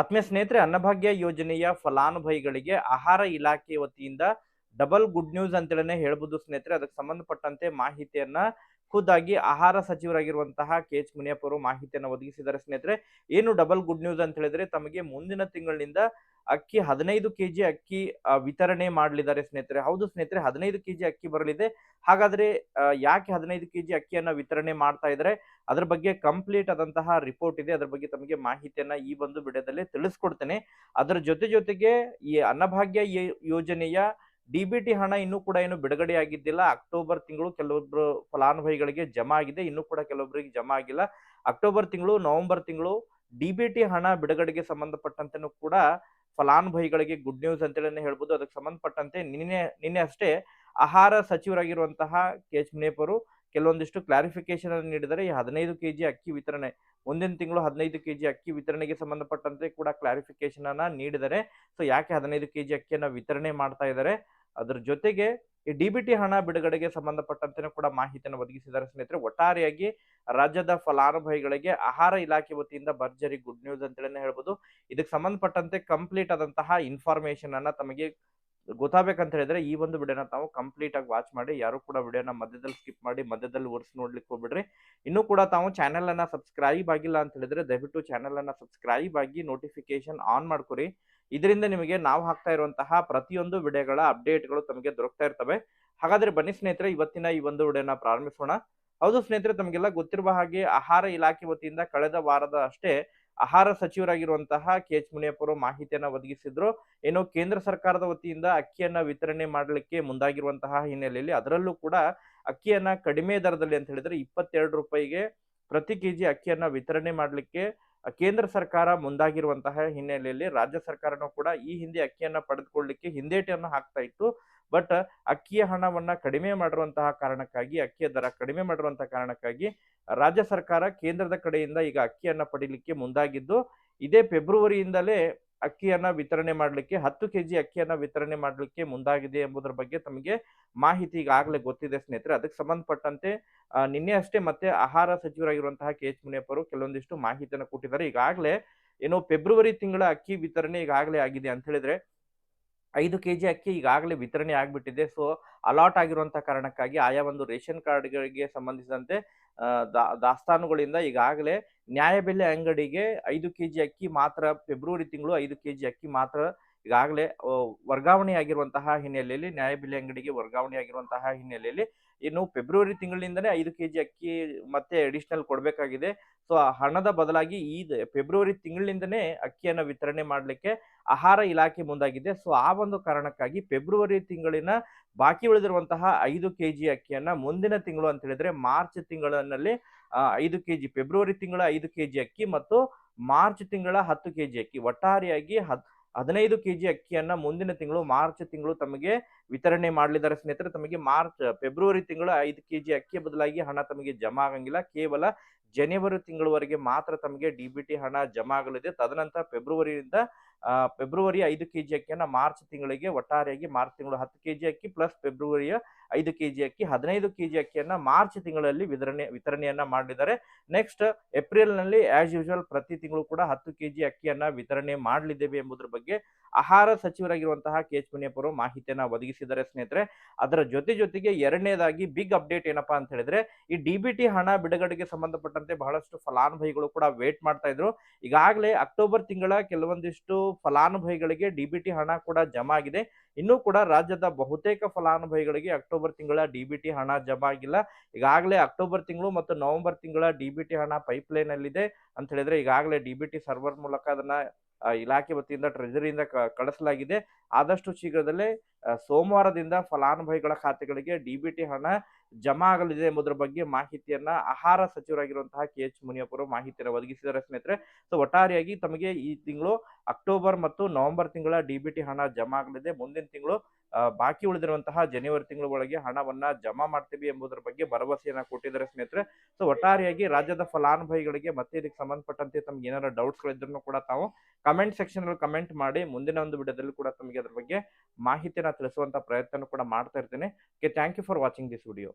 ಆತ್ಮೀಯ ಸ್ನೇಹಿತರೆ, ಅನ್ನಭಾಗ್ಯ ಯೋಜನೆಯ ಫಲಾನುಭವಿಗಳಿಗೆ ಆಹಾರ ಇಲಾಖೆ ವತಿಯಿಂದ ಡಬಲ್ ಗುಡ್ ನ್ಯೂಸ್ ಅಂತೇಳಿ ಹೇಳ್ಬೋದು ಸ್ನೇಹಿತರೆ. ಅದಕ್ಕೆ ಸಂಬಂಧಪಟ್ಟಂತೆ ಮಾಹಿತಿಯನ್ನ ಖುದ್ದಾಗಿ ಆಹಾರ ಸಚಿವರಾಗಿರುವಂತಹ ಕೆ ಎಚ್ ಮುನಿಯಪ್ಪ ಅವರು ಮಾಹಿತಿಯನ್ನು ಒದಗಿಸಿದ್ದಾರೆ. ಸ್ನೇಹಿತರೆ, ಏನು ಡಬಲ್ ಗುಡ್ ನ್ಯೂಸ್ ಅಂತ ಹೇಳಿದ್ರೆ ತಮಗೆ ಮುಂದಿನ ತಿಂಗಳಿನಿಂದ ಅಕ್ಕಿ ಹದಿನೈದು ಕೆಜಿ ಅಕ್ಕಿ ವಿತರಣೆ ಮಾಡಲಿದ್ದಾರೆ ಸ್ನೇಹಿತರೆ. ಹೌದು ಸ್ನೇಹಿತರೆ, ಹದಿನೈದು ಕೆಜಿ ಅಕ್ಕಿ ಬರಲಿದೆ. ಹಾಗಾದ್ರೆ ಯಾಕೆ ಹದಿನೈದು ಕೆಜಿ ಅಕ್ಕಿಯನ್ನ ವಿತರಣೆ ಮಾಡ್ತಾ ಇದ್ದಾರೆ? ಅದ್ರ ಬಗ್ಗೆ ಕಂಪ್ಲೀಟ್ ಆದಂತಹ ರಿಪೋರ್ಟ್ ಇದೆ. ಅದ್ರ ಬಗ್ಗೆ ತಮಗೆ ಮಾಹಿತಿಯನ್ನ ಈ ಒಂದು ವಿಡಿಯೋದಲ್ಲಿ ತಿಳಿಸ್ಕೊಡ್ತೇನೆ. ಅದರ ಜೊತೆ ಜೊತೆಗೆ ಈ ಅನ್ನಭಾಗ್ಯ ಯೋಜನೆಯ ಡಿ ಬಿ ಟಿ ಹಣ ಇನ್ನೂ ಕೂಡ ಏನು ಬಿಡುಗಡೆ ಆಗಿದ್ದಿಲ್ಲ. ಅಕ್ಟೋಬರ್ ತಿಂಗಳು ಕೆಲವೊಬ್ರು ಫಲಾನುಭವಿಗಳಿಗೆ ಜಮಾ ಆಗಿದೆ. ಇನ್ನೂ ಕೂಡ ಕೆಲವೊಬ್ಬರಿಗೆ ಜಮಾ ಆಗಿಲ್ಲ. ಅಕ್ಟೋಬರ್ ತಿಂಗಳು, ನವೆಂಬರ್ ತಿಂಗಳು ಡಿ ಬಿ ಟಿ ಹಣ ಬಿಡುಗಡೆಗೆ ಸಂಬಂಧಪಟ್ಟಂತೆನೂ ಕೂಡ ಫಲಾನುಭವಿಗಳಿಗೆ ಗುಡ್ ನ್ಯೂಸ್ ಅಂತೇಳಿ ಹೇಳ್ಬೋದು. ಅದಕ್ಕೆ ಸಂಬಂಧಪಟ್ಟಂತೆ ನಿನ್ನೆ ನಿನ್ನೆ ಅಷ್ಟೇ ಆಹಾರ ಸಚಿವರಾಗಿರುವಂತಹ ಕೆ ಎಚ್ ಮುನಿಯಪ್ಪರು ಕೆಲವೊಂದಿಷ್ಟು ಕ್ಲಾರಿಫಿಕೇಶನ್ ಅನ್ನು ನೀಡಿದರೆ ಈ ಹದಿನೈದು ಕೆಜಿ ಅಕ್ಕಿ ವಿತರಣೆ, ಮುಂದಿನ ತಿಂಗಳು ಹದಿನೈದು ಕೆಜಿ ಅಕ್ಕಿ ವಿತರಣೆಗೆ ಸಂಬಂಧಪಟ್ಟಂತೆ ಕೂಡ ಕ್ಲಾರಿಫಿಕೇಶನ್ ಅನ್ನ ನೀಡಿದರೆ ಸೊ ಯಾಕೆ ಹದಿನೈದು ಕೆಜಿ ಅಕ್ಕಿಯನ್ನು ವಿತರಣೆ ಮಾಡ್ತಾ ಇದ್ದಾರೆ? ಅದ್ರ ಜೊತೆಗೆ ಈ ಡಿ ಬಿ ಹಣ ಬಿಡುಗಡೆಗೆ ಸಂಬಂಧಪಟ್ಟಂತೆ ಕೂಡ ಮಾಹಿತಿಯನ್ನು ಒದಗಿಸಿದ್ದಾರೆ. ಸ್ನೇಹಿತರೆ, ಒಟ್ಟಾರೆಯಾಗಿ ರಾಜ್ಯದ ಫಲಾನುಭವಿಗಳಿಗೆ ಆಹಾರ ಇಲಾಖೆ ವತಿಯಿಂದ ಭರ್ಜರಿ ಗುಡ್ ನ್ಯೂಸ್ ಅಂತೇಳಿ ಹೇಳ್ಬೋದು. ಇದಕ್ಕೆ ಸಂಬಂಧಪಟ್ಟಂತೆ ಕಂಪ್ಲೀಟ್ ಆದಂತಹ ಇನ್ಫಾರ್ಮೇಶನ್ ಅನ್ನ ತಮಗೆ ಗೊತ್ತಾಗಬೇಕಂತ ಹೇಳಿದ್ರೆ ಈ ಒಂದು ವಿಡಿಯೋನ ತಾವು ಕಂಪ್ಲೀಟ್ ಆಗಿ ವಾಚ್ ಮಾಡಿ, ಯಾರು ಕೂಡ ವಿಡಿಯೋನ ಮಧ್ಯದಲ್ಲಿ ಸ್ಕಿಪ್ ಮಾಡಿ, ಮಧ್ಯದಲ್ಲಿ ಒರ್ಸ್ ನೋಡ್ಲಿಕ್ಕೆ ಹೋಗ್ಬಿಡ್ರಿ. ಇನ್ನೂ ಕೂಡ ತಾವು ಚಾನೆಲ್ ಅನ್ನ ಸಬ್ಸ್ಕ್ರೈಬ್ ಆಗಿಲ್ಲ ಅಂತ ಹೇಳಿದ್ರೆ ದಯವಿಟ್ಟು ಚಾನೆಲ್ ಅನ್ನ ಸಬ್ಸ್ಕ್ರೈಬ್ ಆಗಿ ನೋಟಿಫಿಕೇಶನ್ ಆನ್ ಮಾಡ್ಕೊರಿ. ಇದರಿಂದ ನಿಮಗೆ ನಾವು ಹಾಕ್ತಾ ಇರುವಂತಹ ಪ್ರತಿಯೊಂದು ವಿಡಿಯೋಗಳ ಅಪ್ಡೇಟ್ಗಳು ತಮಗೆ ದೊರಕ್ತಾ ಇರ್ತವೆ. ಹಾಗಾದ್ರೆ ಬನ್ನಿ ಸ್ನೇಹಿತರೆ, ಇವತ್ತಿನ ಈ ಒಂದು ವಿಡಿಯೋನ ಪ್ರಾರಂಭಿಸೋಣ. ಹೌದು ಸ್ನೇಹಿತರೆ, ತಮಗೆಲ್ಲ ಗೊತ್ತಿರುವ ಹಾಗೆ ಆಹಾರ ಇಲಾಖೆ ವತಿಯಿಂದ ಕಳೆದ ವಾರದ ಅಷ್ಟೇ ಆಹಾರ ಸಚಿವರಾಗಿರುವಂತಹ ಕೆ. ಎಚ್. ಮುನಿಯಪ್ಪರು ಮಾಹಿತಿಯನ್ನ ಒದಗಿಸಿದ್ರು. ಏನು ಕೇಂದ್ರ ಸರ್ಕಾರದ ವತಿಯಿಂದ ಅಕ್ಕಿಯನ್ನ ವಿತರಣೆ ಮಾಡಲಿಕ್ಕೆ ಮುಂದಾಗಿರುವಂತಹ ಹಿನ್ನೆಲೆಯಲ್ಲಿ ಅದರಲ್ಲೂ ಕೂಡ ಅಕ್ಕಿಯನ್ನ ಕಡಿಮೆ ದರದಲ್ಲಿ ಅಂತ ಹೇಳಿದ್ರೆ ಇಪ್ಪತ್ತೆರಡು ರೂಪಾಯಿಗೆ ಪ್ರತಿ ಕೆಜಿ ಅಕ್ಕಿಯನ್ನ ವಿತರಣೆ ಮಾಡಲಿಕ್ಕೆ ಕೇಂದ್ರ ಸರ್ಕಾರ ಮುಂದಾಗಿರುವಂತಹ ಹಿನ್ನೆಲೆಯಲ್ಲಿ ರಾಜ್ಯ ಸರ್ಕಾರನೂ ಕೂಡ ಈ ಹಿಂದೆ ಅಕ್ಕಿಯನ್ನ ಪಡೆದುಕೊಳ್ಳಲಿಕ್ಕೆ ಹಿಂದೇಟನ್ನು ಹಾಕ್ತಾ ಇತ್ತು. ಬಟ್ ಅಕ್ಕಿಯ ಹಣವನ್ನ ಕಡಿಮೆ ಮಾಡಿರುವಂತಹ ಕಾರಣಕ್ಕಾಗಿ, ಅಕ್ಕಿಯ ದರ ಕಡಿಮೆ ಮಾಡಿರುವಂತಹ ಕಾರಣಕ್ಕಾಗಿ ರಾಜ್ಯ ಸರ್ಕಾರ ಕೇಂದ್ರದ ಕಡೆಯಿಂದ ಈಗ ಅಕ್ಕಿಯನ್ನ ಪಡೀಲಿಕ್ಕೆ ಮುಂದಾಗಿದ್ದು, ಇದೇ ಫೆಬ್ರವರಿಯಿಂದಲೇ ಅಕ್ಕಿಯನ್ನ ವಿತರಣೆ ಮಾಡಲಿಕ್ಕೆ, ಹತ್ತು ಕೆಜಿ ಅಕ್ಕಿಯನ್ನ ವಿತರಣೆ ಮಾಡಲಿಕ್ಕೆ ಮುಂದಾಗಿದೆ ಎಂಬುದರ ಬಗ್ಗೆ ತಮಗೆ ಮಾಹಿತಿ ಈಗಾಗಲೇ ಗೊತ್ತಿದೆ ಸ್ನೇಹಿತರೆ. ಅದಕ್ಕೆ ಸಂಬಂಧಪಟ್ಟಂತೆ ನಿನ್ನೆ ಅಷ್ಟೇ ಮತ್ತೆ ಆಹಾರ ಸಚಿವರಾಗಿರುವಂತಹ ಕೆ. ಎಚ್. ಮುನಿಯಪ್ಪರು ಕೆಲವೊಂದಿಷ್ಟು ಮಾಹಿತಿಯನ್ನು ಕೊಟ್ಟಿದ್ದಾರೆ. ಈಗಾಗಲೇ ಏನು ಫೆಬ್ರವರಿ ತಿಂಗಳ ಅಕ್ಕಿ ವಿತರಣೆ ಈಗಾಗಲೇ ಆಗಿದೆ ಅಂತ ಹೇಳಿದ್ರೆ ಐದು ಕೆ ಜಿ ಅಕ್ಕಿ ಈಗಾಗಲೇ ವಿತರಣೆ ಆಗಿಬಿಟ್ಟಿದೆ. ಸೊ, ಅಲಾಟ್ ಆಗಿರುವಂತಹ ಕಾರಣಕ್ಕಾಗಿ ಆಯಾ ಒಂದು ರೇಷನ್ ಕಾರ್ಡ್ಗಳಿಗೆ ಸಂಬಂಧಿಸಿದಂತೆ ದಾಸ್ತಾನುಗಳಿಂದ ಈಗಾಗಲೇ ನ್ಯಾಯಬೆಲೆ ಅಂಗಡಿಗೆ ಐದು ಕೆಜಿ ಅಕ್ಕಿ ಮಾತ್ರ, ಫೆಬ್ರವರಿ ತಿಂಗಳು ಐದು ಕೆ ಜಿ ಅಕ್ಕಿ ಮಾತ್ರ ಈಗಾಗಲೇ ವರ್ಗಾವಣೆಯಾಗಿರುವಂತಹ ಹಿನ್ನೆಲೆಯಲ್ಲಿ ನ್ಯಾಯಬೆಲೆ ಅಂಗಡಿಗೆ ವರ್ಗಾವಣೆ ಆಗಿರುವಂತಹ ಹಿನ್ನೆಲೆಯಲ್ಲಿ ಇನ್ನು ಫೆಬ್ರವರಿ ತಿಂಗಳಿಂದನೇ ಐದು ಕೆಜಿ ಅಕ್ಕಿ ಮತ್ತೆ ಅಡಿಷನಲ್ ಕೊಡಬೇಕಾಗಿದೆ. ಸೊ ಆ ಹಣದ ಬದಲಾಗಿ ಈ ಫೆಬ್ರವರಿ ತಿಂಗಳಿಂದನೇ ಅಕ್ಕಿಯನ್ನು ವಿತರಣೆ ಮಾಡಲಿಕ್ಕೆ ಆಹಾರ ಇಲಾಖೆ ಮುಂದಾಗಿದೆ. ಸೊ ಆ ಒಂದು ಕಾರಣಕ್ಕಾಗಿ ಫೆಬ್ರವರಿ ತಿಂಗಳಿನ ಬಾಕಿ ಉಳಿದಿರುವಂತಹ ಐದು ಕೆಜಿ ಅಕ್ಕಿಯನ್ನು ಮುಂದಿನ ತಿಂಗಳು ಅಂತ ಹೇಳಿದ್ರೆ ಮಾರ್ಚ್ ತಿಂಗಳಿನಲ್ಲಿ ಐದು ಕೆಜಿ ಫೆಬ್ರವರಿ ತಿಂಗಳ ಐದು ಕೆಜಿ ಅಕ್ಕಿ ಮತ್ತು ಮಾರ್ಚ್ ತಿಂಗಳ ಹತ್ತು ಕೆಜಿ ಅಕ್ಕಿ. ಒಟ್ಟಾರೆಯಾಗಿ ಹದ್ ಹದಿನೈದು ಕೆಜಿ ಅಕ್ಕಿಯನ್ನ ಮುಂದಿನ ತಿಂಗಳು ಮಾರ್ಚ್ ತಿಂಗಳು ತಮಗೆ ವಿತರಣೆ ಮಾಡಲಿದ್ದಾರೆ ಸ್ನೇಹಿತರೆ. ತಮಗೆ ಮಾರ್ಚ್, ಫೆಬ್ರವರಿ ತಿಂಗಳು ಐದು ಕೆಜಿ ಅಕ್ಕಿಯ ಬದಲಾಗಿ ಹಣ ತಮಗೆ ಜಮಾ ಆಗಂಗಿಲ್ಲ. ಕೇವಲ ಜನವರಿ ತಿಂಗಳವರೆಗೆ ಮಾತ್ರ ತಮಗೆ ಡಿ ಬಿ ಟಿ ಹಣ ಜಮಾ ಆಗಲಿದೆ. ತದನಂತರ ಫೆಬ್ರವರಿಯಿಂದ ಫೆಬ್ರವರಿ ಐದು ಕೆಜಿ ಅಕ್ಕಿಯನ್ನ ಮಾರ್ಚ್ ತಿಂಗಳಿಗೆ ಒಟ್ಟಾರೆಯಾಗಿ ಮಾರ್ಚ್ ತಿಂಗಳು ಹತ್ತು ಕೆಜಿ ಅಕ್ಕಿ, ಪ್ಲಸ್ ಫೆಬ್ರವರಿಯ ಐದು ಕೆಜಿ ಅಕ್ಕಿ, ಹದಿನೈದು ಕೆಜಿ ಅಕ್ಕಿಯನ್ನ ಮಾರ್ಚ್ ತಿಂಗಳಲ್ಲಿ ವಿತರಣೆ, ವಿತರಣೆಯನ್ನ ಮಾಡಿದ್ದಾರೆ. ನೆಕ್ಸ್ಟ್ ಏಪ್ರಿಲ್ನಲ್ಲಿ ಆಸ್ ಯೂಶುವಲ್ ಪ್ರತಿ ತಿಂಗಳು ಕೂಡ ಹತ್ತು ಕೆಜಿ ಅಕ್ಕಿಯನ್ನ ವಿತರಣೆ ಮಾಡಲಿದ್ದೇವೆ ಎಂಬುದರ ಬಗ್ಗೆ ಆಹಾರ ಸಚಿವರಾಗಿರುವಂತಹ ಕೆ ಎಚ್ ಮುನಿಯಪ್ಪ ಅವರು ಮಾಹಿತಿಯನ್ನ ಒದಗಿಸಿದ್ದಾರೆ ಸ್ನೇಹಿತರೆ. ಅದರ ಜೊತೆ ಜೊತೆಗೆ ಎರಡನೇದಾಗಿ ಬಿಗ್ ಅಪ್ಡೇಟ್ ಏನಪ್ಪಾ ಅಂತ ಹೇಳಿದ್ರೆ, ಈ ಡಿ ಬಿ ಟಿ ಹಣ ಬಿಡುಗಡೆಗೆ ಸಂಬಂಧಪಟ್ಟಂತೆ ಬಹಳಷ್ಟು ಫಲಾನುಭವಿಗಳು ಕೂಡ ವೇಟ್ ಮಾಡ್ತಾ ಇದ್ರು. ಈಗಾಗಲೇ ಅಕ್ಟೋಬರ್ ತಿಂಗಳ ಕೆಲವೊಂದಿಷ್ಟು ಫಲಾನುಭವಿಗಳಿಗೆ ಡಿ ಬಿ ಟಿ ಹಣ ಕೂಡ ಜಮಾ ಆಗಿದೆ. ಇನ್ನೂ ಕೂಡ ರಾಜ್ಯದ ಬಹುತೇಕ ಫಲಾನುಭವಿಗಳಿಗೆ ಅಕ್ಟೋಬರ್ ತಿಂಗಳ ಡಿಬಿಟಿ ಹಣ ಜಮಾ ಆಗಿಲ್ಲ. ಈಗಾಗಲೇ ಅಕ್ಟೋಬರ್ ತಿಂಗಳು ಮತ್ತು ನವೆಂಬರ್ ತಿಂಗಳ ಡಿಬಿಟಿ ಹಣ ಪೈಪ್ಲೈನ್ ಅಲ್ಲಿದೆ ಅಂತ ಹೇಳಿದ್ರೆ ಈಗಾಗಲೇ ಡಿಬಿಟಿ ಸರ್ವರ್ ಮೂಲಕ ಅದನ್ನ ಇಲಾಖೆ ವತಿಯಿಂದ ಟ್ರೆಜರಿಯಿಂದ ಕಳಿಸಲಾಗಿದೆ. ಆದಷ್ಟು ಶೀಘ್ರದಲ್ಲೇ ಸೋಮವಾರದಿಂದ ಫಲಾನುಭವಿಗಳ ಖಾತೆಗಳಿಗೆ ಡಿಬಿಟಿ ಹಣ ಜಮಾ ಆಗಲಿದೆ ಎಂಬುದರ ಬಗ್ಗೆ ಮಾಹಿತಿಯನ್ನ ಆಹಾರ ಸಚಿವರಾಗಿರುವಂತಹ ಕೆ ಎಚ್ ಮುನಿಯಪ್ಪರು ಮಾಹಿತಿಯನ್ನು ಒದಗಿಸಿದ್ದಾರೆ ಸ್ನೇಹಿತರೆ. ಸೊ ಒಟ್ಟಾರೆಯಾಗಿ ತಮಗೆ ಈ ತಿಂಗಳು ಅಕ್ಟೋಬರ್ ಮತ್ತು ನವೆಂಬರ್ ತಿಂಗಳ ಡಿ ಹಣ ಜಮಾ ಆಗಲಿದೆ. ಮುಂದಿನ ತಿಂಗಳು ಬಾಕಿ ಉಳಿದಿರುವಂತಹ ಜನವರಿ ತಿಂಗಳ ಒಳಗೆ ಹಣವನ್ನ ಜಮಾ ಮಾಡ್ತೀವಿ ಎಂಬುದರ ಬಗ್ಗೆ ಭರವಸೆಯನ್ನ ಕೊಟ್ಟಿದ್ದಾರೆ ಸ್ನೇಹಿತರೆ. ಸೊ ಒಟ್ಟಾರೆಯಾಗಿ ರಾಜ್ಯದ ಫಲಾನುಭವಿಗಳಿಗೆ ಮತ್ತೆ ಇದಕ್ಕೆ ಸಂಬಂಧಪಟ್ಟಂತೆ ತಮ್ಗೆ ಏನಾರ ಡೌಟ್ಸ್ ಗಳಿದ್ರು ಕೂಡ ತಾವು ಕಮೆಂಟ್ ಸೆಕ್ಷನ್ ಅಲ್ಲಿ ಕಮೆಂಟ್ ಮಾಡಿ, ಮುಂದಿನ ಒಂದು ವಿಡಿಯೋದಲ್ಲಿ ಕೂಡ ತಮಗೆ ಅದ್ರ ಬಗ್ಗೆ ಮಾಹಿತಿಯನ್ನ ತಿಳಿಸುವಂತ ಪ್ರಯತ್ನ ಕೂಡ ಮಾಡ್ತಾ ಇರ್ತೇನೆ. Thank you for watching this video